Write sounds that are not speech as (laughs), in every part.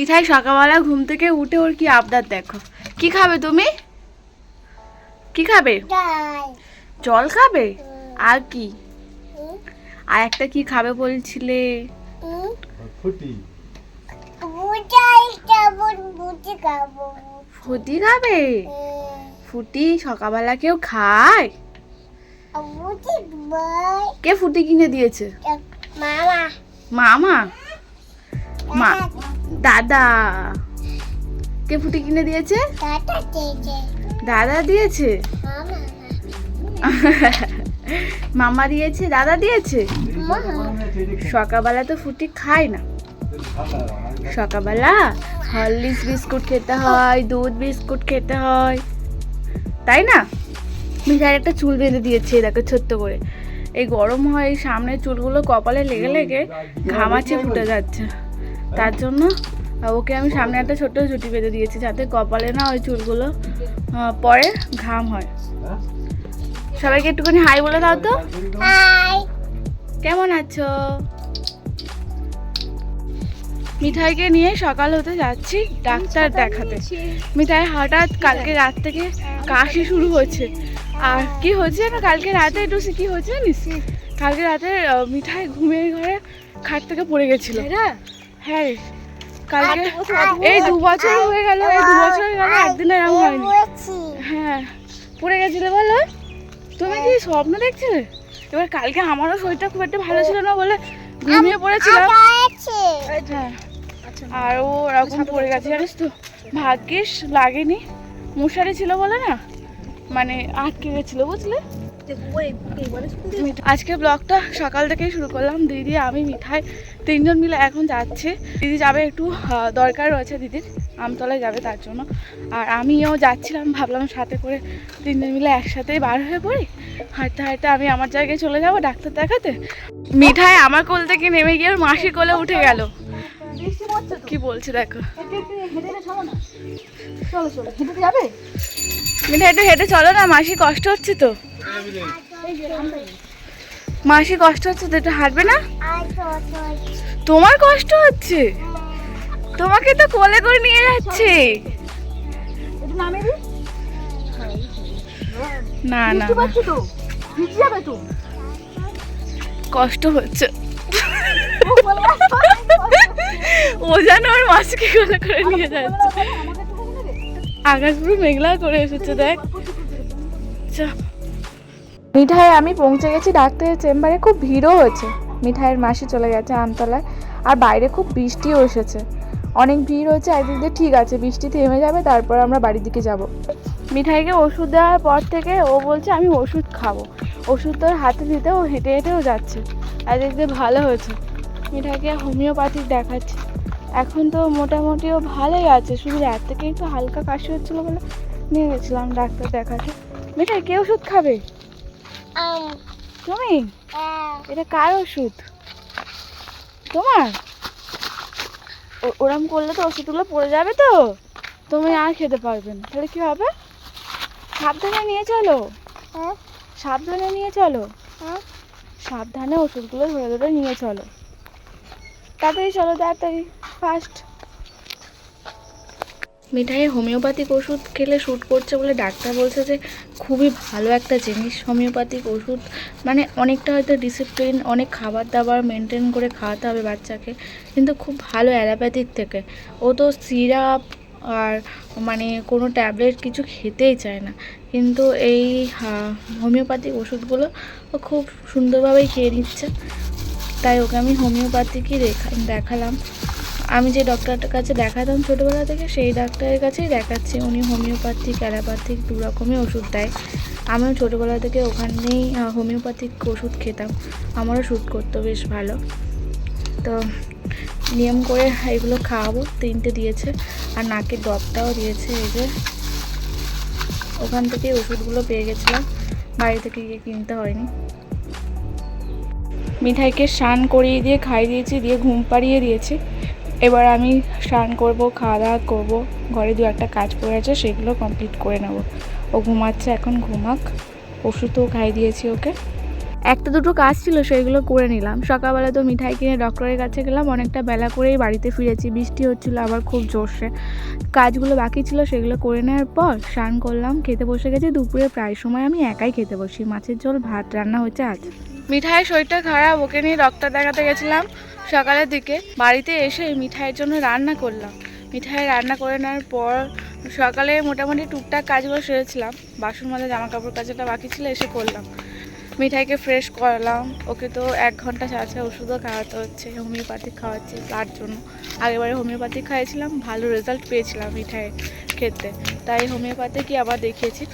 মিঠাই সকালবেলা ঘুম থেকে উঠে ওর কি আবদার দেখো? কি খাবে তুমি? কি খাবে? জল খাবে? আর কি? আর একটা কি খাবে বলছিলে? ফুটি। খাবে। ফুটি সকালবেলা কেউ খায়? কে ফুটি কিনে দিয়েছে? মামা। মামা? মা দাদা। কে ফুটি কিনে দিয়েছে? দাদা দিয়েছে। মামা। দিয়েছে দাদা দিয়েছে? সকালবেলা তো ফুটি খায় না। সকালবেলা হরলিক্স বিস্কুট খেতে হয় দুধ বিস্কুট খেতে হয়। তাই না? মিঠাই একটা চুল বেঁধে দিয়েছে দেখো ছোট্ট করে। এই গরম হয় সামনের চুলগুলো কপালে লেগে লেগে ঘামাচি ফুটে যাচ্ছে। তার জন্য ওকে আমি সামনে একটা ছোট্ট চুটি বেঁধে দিয়েছি যাতে কপালে না ওই চুলগুলো পরে ঘাম হয়। সবাইকে একটুখানি হাই বলে দাও তো। হাই। কেমন আছো? মিঠাইকে নিয়ে সকাল হতে যাচ্ছি ডাক্তার দেখাতে। মিঠাই হঠাৎ কালকে রাত থেকে কাশি শুরু হচ্ছে আর কি হচ্ছে না কালকে রাতে একটু কি হচ্ছে জানিস? কালকে রাতে মিঠাই ঘুমিয়ে ঘরে খাট থেকে পড়ে গেছিল। হ্যাঁ রে। কালকে এই দু বছর হয়ে গেল এই দু বছর হয়ে গেল একদিন এরকম হয়নি। হ্যাঁ পড়ে গেছিলে বলো? তুমি কি স্বপ্ন দেখছিলে? এবার কালকে আমারও শরীরটা খুব একটা ভালো ছিল না বলে ঘুমিয়ে পড়েছিলাম। হ্যাঁ আর ও ওরকম পড়ে গেছে জানিস তো। ভাগ্যিস লাগেনি। মশারি ছিল বলে না? মানে আটকে গেছিল বুঝলে? আজকে ব্লগটা সকাল থেকেই শুরু করলাম। দিদি আমি মিঠাই তিনজন মিলে এখন যাচ্ছে। দিদি যাবে একটু দরকার রয়েছে দিদির। আমতলায় যাবে তার জন্য। আর আমিও যাচ্ছিলাম ভাবলাম সাথে করে তিনজন মিলে একসাথেই বার হয়ে পড়ি। হাঁটতে হাঁটতে আমি আমার জায়গায় চলে যাব ডাক্তার দেখাতে। মিঠাই আমার কোল থেকে নেমে গিয়ে ওর মাসি কোলে উঠে গেল। কি বলছে দেখো। মিঠাই একটু হেঁটে চলো না মাসি কষ্ট হচ্ছে তো। মাসি কষ্ট হচ্ছে তো, একটু হাঁটবে না? তোমার কষ্ট হচ্ছে? তোমাকে তো কোলে করে নিয়ে যাচ্ছে। না না। কষ্ট হচ্ছে। ও যেন ওর মাসিকে কোলে করে নিয়ে যাচ্ছে। আকাশ পুরো মেঘলা করে এসেছে, দেখ। আচ্ছা। মিঠাই, আমি পৌঁছে গেছি ডাক্তারের চেম্বারে, খুব ভিড়ও হয়েছে। মিঠাইয়ের মাসি চলে গেছে আমতলায়, আর বাইরে খুব বৃষ্টিও এসেছে। অনেক ভিড় হয়েছে, একদিক দিয়ে ঠিক আছে, বৃষ্টি থেমে যাবে, তারপর আমরা বাড়ির দিকে যাব। মিঠাইকে ওষুধ দেওয়ার পর থেকে ও বলছে, আমি ওষুধ খাব। ওষুধ তোর হাতে দিতে, ও হেঁটে হেঁটেও যাচ্ছে। একদিক দিয়ে ভালো হয়েছে। মিঠাইকে হোমিওপ্যাথিক দেখাচ্ছে। এখন তো মোটামুটি ও ভালোই আছে, শুধু রাত থেকে একটু হালকা কাশি হচ্ছিল বলে নিয়ে গেছিলাম ডাক্তার দেখাতে। মিঠাই, কে ওষুধ খাবে? তুমি? এটা কার ওষুধ? তোমার? ওরম করলে তো ওষুধগুলো পড়ে যাবে তো। তুমি আর খেতে পারবে না। তাহলে কি হবে? সাবধানে নিয়ে চলো। হ্যাঁ। সাবধানে নিয়ে চলো। হ্যাঁ। সাবধানে ওষুধগুলো ধরে ধরে নিয়ে চলো। তাড়াতাড়ি চলো তাড়াতাড়ি। ফাস্ট মিঠাই হোমিওপ্যাথিক ওষুধ খেলে শ্যুট করছে বলে ডাক্তার বলছে যে খুবই ভালো একটা জিনিস হোমিওপ্যাথিক ওষুধ। মানে অনেকটা হয়তো ডিসিপ্লিন অনেক খাবার দাবার মেনটেন করে খাওয়াতে হবে বাচ্চাকে। কিন্তু খুব ভালো অ্যালোপ্যাথিক থেকে। ও তো সিরাপ আর মানে কোনো ট্যাবলেট কিছু খেতেই চায় না। কিন্তু এই হোমিওপ্যাথিক ওষুধগুলো ও খুব সুন্দরভাবেই খেয়ে নিচ্ছে। তাই ওকে আমি হোমিওপ্যাথিকই দেখা দেখালাম। আমি যে ডক্টরটার কাছে দেখাতাম ছোটোবেলা থেকে, সেই ডাক্তারের কাছেই দেখাচ্ছি। উনি হোমিওপ্যাথিক অ্যালোপ্যাথিক দু রকমই ওষুধ দেয়। আমিও ছোটোবেলা থেকে ওখানেই হোমিওপ্যাথিক ওষুধ খেতাম। আমারও শ্যুট করতো বেশ ভালো। তো নিয়ম করে এগুলো খাওয়াবো, তিনটে দিয়েছে। আর নাকের ডবটাও দিয়েছে এই যে। ওখান থেকে ওষুধগুলো পেয়ে গেছিলাম। বাড়ি থেকে গিয়ে কিনতে হয়নি। মিঠাইকে স্নান করিয়ে দিয়ে খাই দিয়েছি, দিয়ে ঘুম পাড়িয়ে দিয়েছি। এবার আমি স্নান করব খাওয়া দাওয়া করব, ঘরে দু একটা কাজ পড়ে আছে, সেগুলো কমপ্লিট করে নেব। ও ঘুমাচ্ছে এখন, ঘুমাক। ওষুধও খাইয়ে দিয়েছি ওকে। একটা দুটো কাজ ছিল সেইগুলো করে নিলাম। সকালবেলা তো মিঠাই কিনে ডক্টরের কাছে গেলাম, অনেকটা বেলা করেই বাড়িতে ফিরেছি। বৃষ্টি হচ্ছিল, আবার খুব জোরসে। কাজগুলো বাকি ছিল, সেগুলো করে নেওয়ার পর স্নান করলাম, খেতে বসে গেছি। দুপুরে প্রায় সময় আমি একাই খেতে বসি। মাছের ঝোল, ভাত রান্না হচ্ছে আজ। মিঠাই শরীরটা খারাপ, ওকে নিয়ে ডক্টর দেখাতে গেছিলাম। সকালের দিকে বাড়িতে এসে মিঠাইয়ের জন্য রান্না করলাম। মিঠাই রান্না করে নেওয়ার পর সকালে মোটামুটি টুকটাক কাজগুলো সেরেছিলাম। বাসন মাজা জামা কাপড় কাচাটা বাকি ছিল এসে করলাম। মিঠাইকে ফ্রেশ করালাম। ওকে তো এক ঘণ্টা ছাড়া ওষুধও খাওয়াতে হচ্ছে, হোমিওপ্যাথিক খাওয়াচ্ছি তার জন্য। আগেবারে হোমিওপ্যাথিক খাইয়েছিলাম, ভালো রেজাল্ট পেয়েছিলাম মিঠাইয়ের ক্ষেত্রে। তাই হোমিওপ্যাথিকই আবার দেখিয়েছি।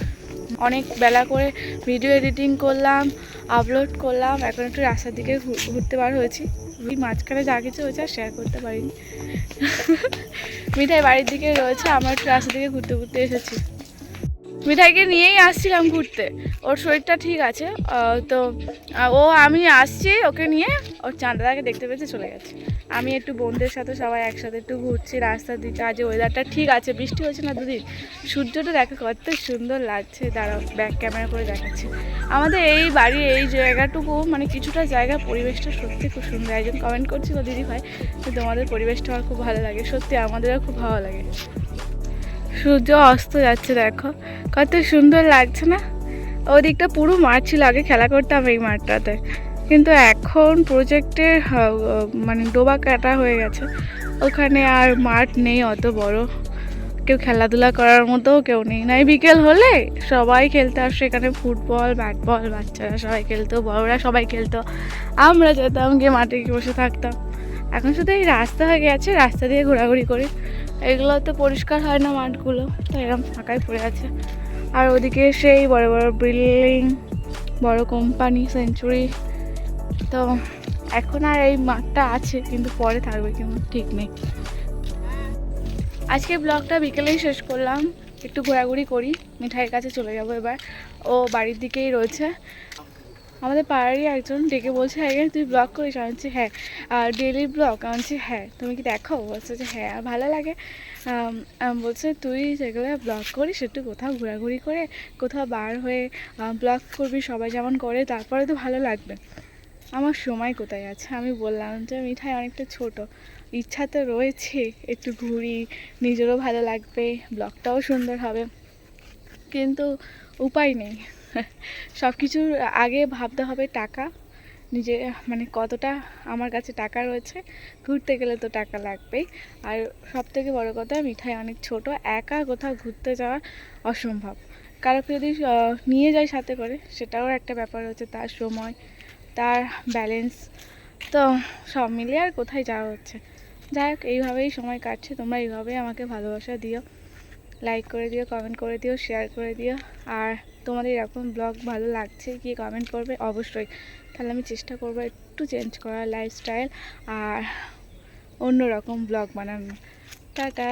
অনেক বেলা করে ভিডিও এডিটিং করলাম আপলোড করলাম। এখন একটু রাস্তার দিকে ঘুরতে বার হয়েছি। ওই মাঝখানে যা কিছু হয়েছে আর শেয়ার করতে পারিনি। মিঠাই বাড়ির দিকে রয়েছে, আমার একটু রাস্তা দিকে ঘুরতে ঘুরতে এসেছি। মিঠাইকে নিয়েই আসছিলাম ঘুরতে। ওর শরীরটা ঠিক আছে তো ও আমি আসছি ওকে নিয়ে। ওর চাঁদাদাকে দেখতে পেয়েছে, চলে গেছে। আমি একটু বোনদের সাথে সবাই একসাথে একটু ঘুরছি রাস্তার দিকে আজ ওয়েদারটা ঠিক আছে, বৃষ্টি হচ্ছে না দুদিন, সূর্যটা দেখো কত সুন্দর লাগছে, দাঁড়াও ব্যাক ক্যামেরা করে দেখাচ্ছি। আমাদের এই বাড়ির এই জায়গাটুকু মানে কিছুটা জায়গা, পরিবেশটা সত্যি খুব সুন্দর। একজন কমেন্ট করছিল দিদি ভাই যে তোমাদের পরিবেশটা আমার খুব ভালো লাগে। সত্যি আমাদেরও খুব ভালো লাগে। সূর্য অস্ত যাচ্ছে, দেখো, কত সুন্দর লাগছে না? ওদিকটা পুরো মাঠ ছিল, আগে খেলা করতাম এই মাঠটাতে। কিন্তু এখন প্রজেক্টের মানে ডোবা কাটা হয়ে গেছে। ওখানে আর মাঠ নেই, অত বড়। কেউ খেলাধুলা করার মতো কেউ নেই। নাই বিকেল হলে সবাই খেলতে আর সেখানে ফুটবল ব্যাট বল বাচ্চারা সবাই খেলতো, বড়রা সবাই খেলতো। আমরা যেতাম, গিয়ে মাঠে বসে থাকতাম। এখন শুধু এই রাস্তা হয়ে গেছে, রাস্তা দিয়ে ঘোরাঘুরি করি। এগুলো তো পরিষ্কার হয় না মাঠগুলো তো এরকম ফাঁকাই পড়ে আছে। আর ওদিকে সেই বড় বড় বিল্ডিং বড় কোম্পানি সেঞ্চুরি তো এখন আর এই মাঠটা আছে, কিন্তু পরে থাকবে কেমন ঠিক নেই। আজকে ব্লগটা বিকেলেই শেষ করলাম। একটু ঘোরাঘুরি করি, মিঠাইয়ের কাছে চলে যাব এবার। ও বাড়ির দিকেই রয়েছে। আমাদের পাড়ারই একজন ডেকে বলছে আগে তুই ব্লগ করিস? আমি বলছি হ্যাঁ। আর ডেলি ব্লগ আমি বলছি হ্যাঁ তুমি কি দেখো? বলছে যে হ্যাঁ আর ভালো লাগে। বলছে, তুই যেগুলো ব্লগ করিস, একটু কোথাও ঘোরাঘুরি করে, কোথাও বার হয়ে ব্লগ করবি, সবাই যেমন করে, তারপরে তো ভালো লাগবে। আমার সময় কোথায় আছে? আমি বললাম যে মিঠাই অনেকটা ছোট। ইচ্ছা তো রয়েছে, একটু ঘুরি, নিজেরও ভালো লাগবে, ব্লগটাও সুন্দর হবে। কিন্তু উপায় নেই। (laughs) সব কিছুর আগে ভাবতে হবে টাকা। নিজে মানে কতটা আমার কাছে টাকা রয়েছে, ঘুরতে গেলে তো টাকা লাগবেই। আর সব থেকে বড়ো কথা, মিঠাই অনেক ছোট, একা কোথাও ঘুরতে যাওয়া অসম্ভব। কারোকে যদি নিয়ে যায় সাথে করে, সেটাও একটা ব্যাপার হচ্ছে তার সময়। তার ব্যালেন্স তো সব মিলিয়ে আর কোথায় যাওয়া হচ্ছে? যাই হোক, এইভাবেই সময় কাটছে। তোমরা এইভাবেই আমাকে ভালোবাসা দিও। লাইক করে দিও কমেন্ট করে দিও শেয়ার করে দিও। আর তোমাদের এরকম ব্লগ ভালো লাগছে কি কমেন্ট করবে? অবশ্যই। তাহলে আমি চেষ্টা করব একটু চেঞ্জ করার লাইফস্টাইল আর অন্য রকম ব্লগ বানানো টাটা!